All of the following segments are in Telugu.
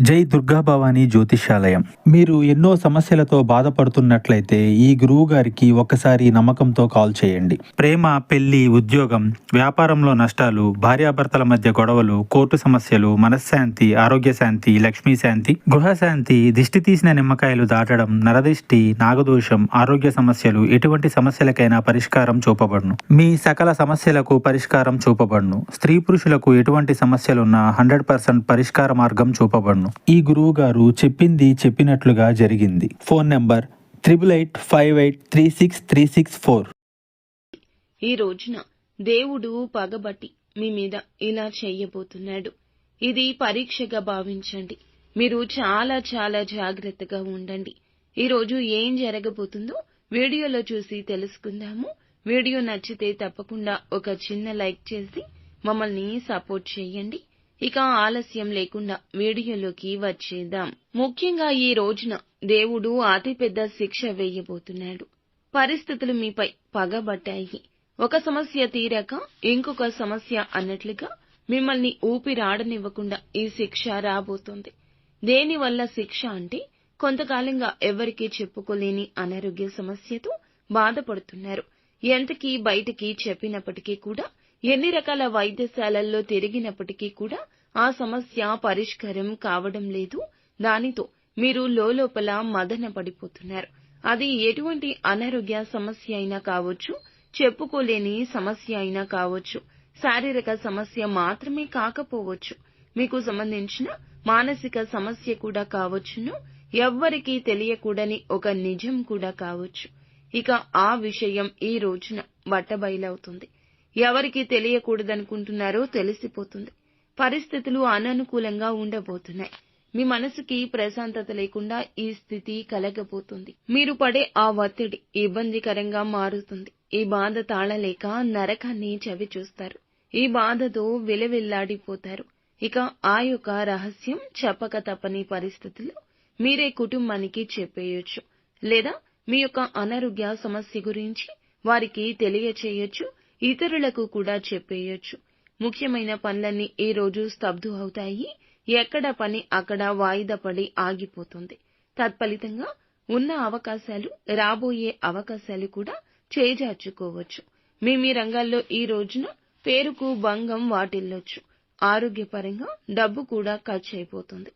జై దుర్గా భవానీ జ్యోతిష్యాలయం మీరు ఎన్నో సమస్యలతో బాధపడుతున్నట్లయితే ఈ గురువు గారికి ఒక్కసారి నమ్మకంతో కాల్ చేయండి. ప్రేమ పెళ్ళి ఉద్యోగం వ్యాపారంలో నష్టాలు భార్యాభర్తల మధ్య గొడవలు కోర్టు సమస్యలు మనశ్శాంతి ఆరోగ్య శాంతి లక్ష్మీ శాంతి గృహశాంతి దిష్టి తీసిన నిమ్మకాయలు దాటడం నరదిష్టి నాగదోషం ఆరోగ్య సమస్యలు ఎటువంటి సమస్యలకైనా పరిష్కారం చూపబడును. మీ సకల సమస్యలకు పరిష్కారం చూపబడును. స్త్రీ పురుషులకు ఎటువంటి సమస్యలున్నా హండ్రెడ్ పర్సెంట్ పరిష్కార మార్గం చూపబడును. ఈ గురువు గారు చెప్పింది చెప్పినట్లుగా జరిగింది. Phone number triple eight five eight three six three six four. ఈ రోజున దేవుడు పగబట్టి మీ మీద ఇలా చెయ్యబోతున్నాడు ఇది పరీక్షగా భావించండి. మీరు చాలా చాలా జాగ్రత్తగా ఉండండి. ఈ రోజు ఏం జరగబోతుందో వీడియోలో చూసి తెలుసుకుందాము. వీడియో నచ్చితే తప్పకుండా ఒక చిన్న లైక్ చేసి మమ్మల్ని సపోర్ట్ చేయండి. ఇక ఆలస్యం లేకుండా వీడియోలోకి వచ్చేద్దాం. ముఖ్యంగా ఈ రోజున దేవుడు అతిపెద్ద శిక్ష వేయబోతున్నాడు. పరిస్థితులు మీపై పగబట్టాయి. ఒక సమస్య తీరాక ఇంకొక సమస్య అన్నట్లుగా మిమ్మల్ని ఊపిరాడనివ్వకుండా ఈ శిక్ష రాబోతోంది. దేనివల్ల శిక్ష అంటే కొంతకాలంగా ఎవరికీ చెప్పుకోలేని అనారోగ్య సమస్యతో బాధపడుతున్నారు. ఎంతకీ బయటికి చెప్పినప్పటికీ కూడా ఎన్ని రకాల వైద్యశాలల్లో తిరిగినప్పటికీ కూడా ఆ సమస్య పరిష్కారం కావడం లేదు. దానితో మీరు లోపల మదన పడిపోతున్నారు. అది ఎటువంటి అనారోగ్య సమస్య అయినా కావచ్చు చెప్పుకోలేని సమస్య అయినా కావచ్చు శారీరక సమస్య మాత్రమే కాకపోవచ్చు. మీకు సంబంధించిన మానసిక సమస్య కూడా కావచ్చును ఎవ్వరికీ తెలియకూడని ఒక నిజం కూడా కావచ్చు. ఇక ఆ విషయం ఈ రోజున బట్టబయలవుతుంది. ఎవరికి తెలియకూడదనుకుంటున్నారో తెలిసిపోతుంది. పరిస్థితులు అననుకూలంగా ఉండబోతున్నాయి. మీ మనసుకి ప్రశాంతత లేకుండా ఈ స్థితి కలగబోతుంది. మీరు పడే ఆ ఒత్తిడి ఇబ్బందికరంగా మారుతుంది. ఈ బాధ తాళలేక నరకాన్ని చవి చూస్తారు ఈ బాధతో విలవిల్లాడిపోతారు. ఇక ఆ యొక్క రహస్యం చెప్పక తప్పని పరిస్థితులు మీరే కుటుంబానికి చెప్పేయొచ్చు. లేదా మీ యొక్క అనారోగ్య సమస్య గురించి వారికి తెలియచేయొచ్చు. ఇతరులకు కూడా చెప్పేయొచ్చు. ముఖ్యమైన పనులన్నీ ఈ రోజు స్తబ్దు అవుతాయి ఎక్కడ పని అక్కడ వాయిదా పడి ఆగిపోతుంది. తత్ఫలితంగా ఉన్న అవకాశాలు రాబోయే అవకాశాలు కూడా చేజార్చుకోవచ్చు. మీ మీ రంగాల్లో ఈ రోజున పేరుకు భంగం వాటిల్లొచ్చు. ఆరోగ్యపరంగా డబ్బు కూడా ఖర్చు అయిపోతుంది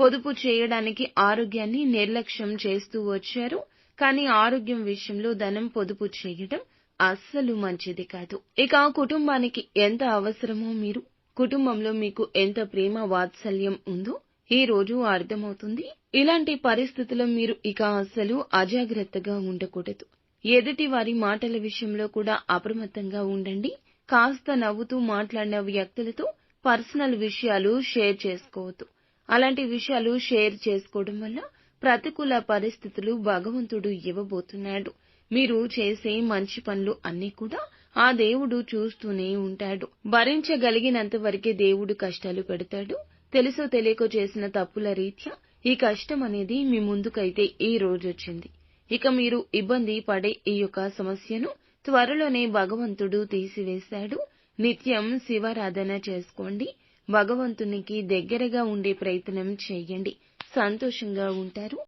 పొదుపు చేయడానికి ఆరోగ్యాన్ని నిర్లక్ష్యం చేస్తూ వచ్చారు. కానీ ఆరోగ్యం విషయంలో ధనం పొదుపు చేయడం అస్సలు మంచిది కాదు. ఇక కుటుంబానికి ఎంత అవసరమో మీరు? కుటుంబంలో మీకు ఎంత ప్రేమ వాత్సల్యం ఉందో ఈ రోజు అర్థమవుతుంది. ఇలాంటి పరిస్థితుల్లో మీరు ఇక అస్సలు అజాగ్రత్తగా ఉండకూడదు. ఎదుటి వారి మాటల విషయంలో కూడా అప్రమత్తంగా ఉండండి. కాస్త నవ్వుతూ మాట్లాడిన వ్యక్తులతో పర్సనల్ విషయాలు షేర్ చేసుకోవద్దు. అలాంటి విషయాలు షేర్ చేసుకోవడం వల్ల ప్రతికూల పరిస్థితులు భగవంతుడు ఇవ్వబోతున్నాడు. మీరు చేసే మంచి పనులు అన్నీ కూడా ఆ దేవుడు చూస్తూనే ఉంటాడు. భరించగలిగినంత వరకే దేవుడు కష్టాలు పెడతాడు. తెలుసో తెలియకో చేసిన తప్పుల రీత్యా ఈ కష్టం అనేది మీ ముందుకైతే ఈ రోజు వచ్చింది. ఇక మీరు ఇబ్బంది పడే ఈ యొక్క సమస్యను త్వరలోనే భగవంతుడు తీసివేశాడు నిత్యం శివారాధన చేసుకోండి. భగవంతునికి దగ్గరగా ఉండే ప్రయత్నం చేయండి. సంతోషంగా ఉంటారు.